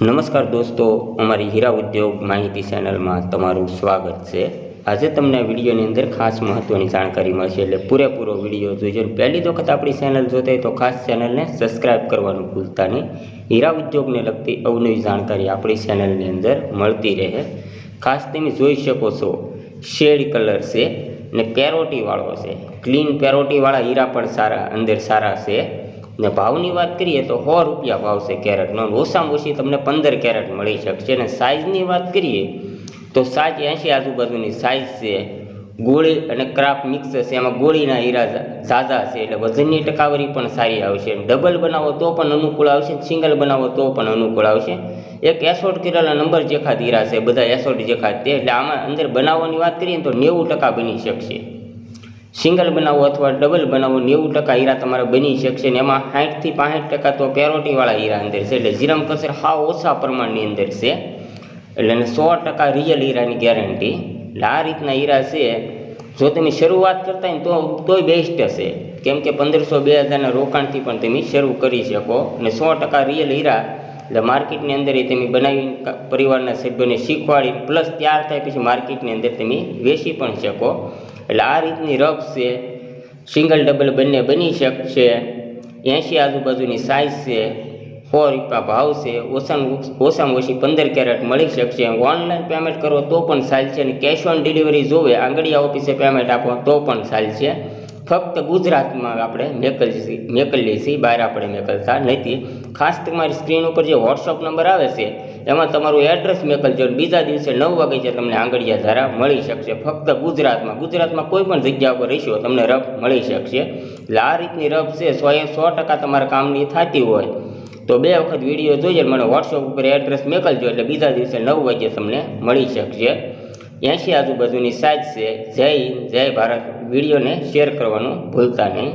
નમસ્કાર દોસ્તો, અમારી હીરા ઉદ્યોગ માહિતી ચેનલમાં તમારું સ્વાગત છે. આજે તમને વિડીયોની અંદર ખાસ મહત્ત્વની જાણકારી મળશે, એટલે પૂરેપૂરો વીડિયો જોઈજો પહેલી વખત આપણી ચેનલ જોતા તો ખાસ ચેનલને સબસ્ક્રાઈબ કરવાનું ભૂલતા નહીં. હીરા ઉદ્યોગને લગતી અવનવી જાણકારી આપણી ચેનલની અંદર મળતી રહે. ખાસ તમે જોઈ શકો છો, શેડ કલર છે ને પેરોટીવાળો છે. ક્લીન પેરોટીવાળા હીરા પણ સારા, અંદર સારા છે. ને ભાવની વાત કરીએ તો સો રૂપિયા ભાવ છે કેરેટનો ઓછામાં ઓછી તમને પંદર કેરેટ મળી શકશે. અને સાઇઝની વાત કરીએ તો સાત એંશી આજુબાજુની સાઇઝ છે. ગોળી અને ક્રાફ્ટ મિક્સ છે. એમાં ગોળીના હીરા ઝાઝા છે એટલે વજનની ટકાવારી પણ સારી આવશે. ડબલ બનાવો તો પણ અનુકૂળ આવશે. સિંગલ બનાવો તો પણ અનુકૂળ આવશે. એક એસોટ કરેલા નંબર જેખાત હીરા છે. બધા એસોટ જેખાત તે એટલે આમાં અંદર બનાવવાની વાત કરીએ તો નેવું ટકા બની શકશે. સિંગલ બનાવો અથવા ડબલ બનાવો નેવું ટકા હીરા તમારે બની શકશે ને એમાં સાઠથી પાસઠ ટકા તો પેરોટીવાળા હીરા અંદર છે. એટલે જીરમ કસર હાવ ઓછા પ્રમાણની અંદર છે. એટલે સો ટકા રિયલ હીરાની ગેરંટી એટલે આ રીતના હીરા છે. જો તમે શરૂઆત કરતા હોય તો તોય બેસ્ટ હશે. કેમ કે પંદરસો બે હજારના રોકાણથી પણ તમે શરૂ કરી શકો. અને સો ટકા રિયલ હીરા, એટલે માર્કેટની અંદર એ તમે બનાવી પરિવારના સભ્યોને શીખવાડી પ્લસ ત્યાર થાય પછી માર્કેટની અંદર તમે વેચી પણ શકો. એટલે આ રીતની રફ છે. સિંગલ ડબલ બંને બની શકશે. એંશી આજુબાજુની સાઇઝ છે. સો રૂપિયા ભાવ છે. ઓછામાં ઓછામાં ઓછી પંદર કેરેટ મળી શકશે. ઓનલાઈન પેમેન્ટ કરો તો પણ ચાલશે. અને કેશ ઓન ડિલિવરી જોવે. આંગળીયા ઓફિસે પેમેન્ટ આપો તો પણ ચાલશે. ફક્ત ગુજરાતમાં આપણે મેકલીએ મેકલીએ છીએ બહાર આપણે મેકલતા નથી. ખાસ તમારી સ્ક્રીન ઉપર જે વોટ્સઅપ નંબર આવે છે, એમાં તમારું એડ્રેસ મેકલજો બીજા દિવસે નવ વાગે જે તમને આંગળીયા ધારા મળી શકશે. ફક્ત ગુજરાતમાં ગુજરાતમાં કોઈ પણ જગ્યા ઉપર રહીશો તમને રફ મળી શકશે. એટલે રીતની રફ છે, સો એ સો ટકા તમારા કામની થતી હોય. તો બે વખત વીડિયો જોઈએ મને વોટ્સઅપ ઉપર એડ્રેસ મેકલજો એટલે બીજા દિવસે નવ વાગે તમને મળી શકશે. એંશી આજુબાજુની સાઇઝ છે. જય હિન્દ જય ભારત. વિડીયોને શેર કરવાનું ભૂલતા નહીં.